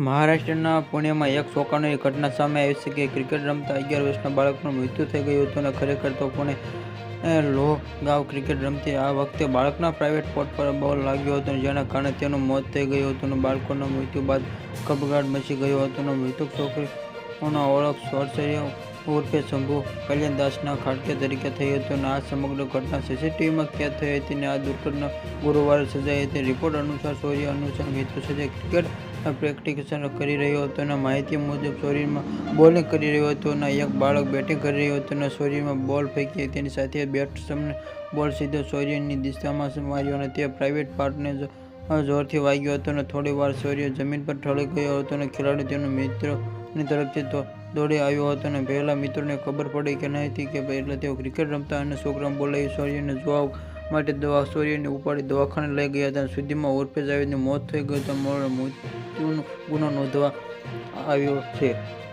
મહારાષ્ટ્રના પુણેમાં એક ચોંકાવનારી ઘટના સામે આવી છે કે ક્રિકેટ રમતા અગિયાર વર્ષના બાળકનું મૃત્યુ થઈ ગયું હતું અને ખરેખર તો પુણે લોહગાંવ ક્રિકેટ રમતી આ વખતે બાળકના પ્રાઇવેટ પોટ પર બોલ લાગ્યો હતો જેના કારણે તેનું મોત થઈ ગયું હતું અને બાળકોના મૃત્યુ બાદ ખળભળાટ મચી ગયો હતો અને મૃતક છોકરીઓનો ઓળખ સોરસરીય ઉર્ફે શંભુ કલ્યાણદાસના ખાડકે તરીકે થઈ હતી અને આ સમગ્ર ઘટના સીસીટીવીમાં કેદ થઈ હતી અને આ દુર્ઘટના ગુરુવારે સજાઈ હતી. રિપોર્ટ અનુસાર સૂર્ય અનુસાર મિત્રો સજ્જે ક્રિકેટ પ્રેક્ટિસ કરી રહ્યો હતો અને માહિતી મુજબ શરીરમાં બોલિંગ કરી રહ્યો હતો અને એક બાળક બેટિંગ કરી રહ્યો હતો અને શરીરમાં બોલ ફેંકી તેની સાથે બેટ્સમને બોલ સીધો સૂર્યની દિશામાં માર્યો અને તે પ્રાઇવેટ પાર્ટને જોરથી વાગ્યો હતો અને થોડી વાર સૂર્ય જમીન પર ઠળી ગયો હતો અને ખેલાડી તેનો મિત્રોની તરફથી દોડી આવ્યો હતો અને પહેલાં મિત્રોને ખબર પડી કે નહીં હતી કે એટલે તેઓ ક્રિકેટ રમતા અને છોકરાઓ બોલાવી સૂર્યને જોવા માટે દવા સૂર્યને ઉપાડી દવાખાને લઈ ગયા હતા. સુધીમાં ઉર્ફે જાવેદનું મોત થઈ ગયું હતું મૃત્યુનો ગુનો નોંધવા આવ્યો છે.